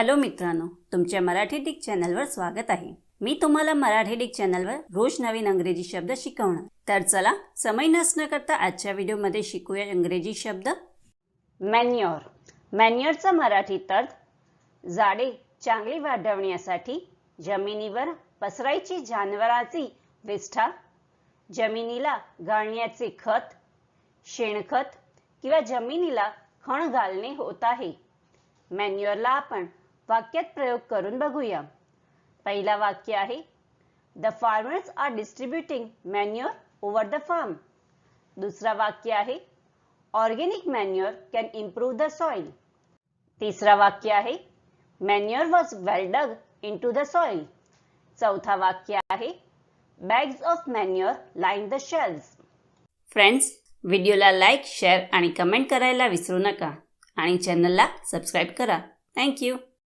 Hello मित्रांनो तुमच्या Marathi Dick चॅनलवर स्वागत आहे. मी तुम्हाला मराठी डिक चॅनलवर रोज नवीन अंग्रेजी शब्द शिकवणार. तर चला समय नसणं करता आजच्या व्हिडिओमध्ये शिकूया इंग्रजी शब्द. मॅन्युअर. मॅन्युअरचा मराठी अर्थ झाडे चांगली वाढवण्यासाठी जमिनीवर पसरायची जानवराची विष्ठा जमिनीला गाळण्याचे खत शेणखत किंवा जमिनीला खण घालणे होत आहे. मॅन्युअरला आपण वाक्यात प्रयोग करून बघूया. पहिला वाक्य आहे the farmers are distributing manure over the farm दुसरा वाक्य आहे organic manure can improve the soil तिसरा वाक्य आहे manure was well dug into the soil चौथा वाक्य आहे bags of manure line the shells friends व्हिडिओला लाईक शेअर आणि कमेंट करायला विसरू नका. आणि चॅनलला सबस्क्राईब करा. थँक्यू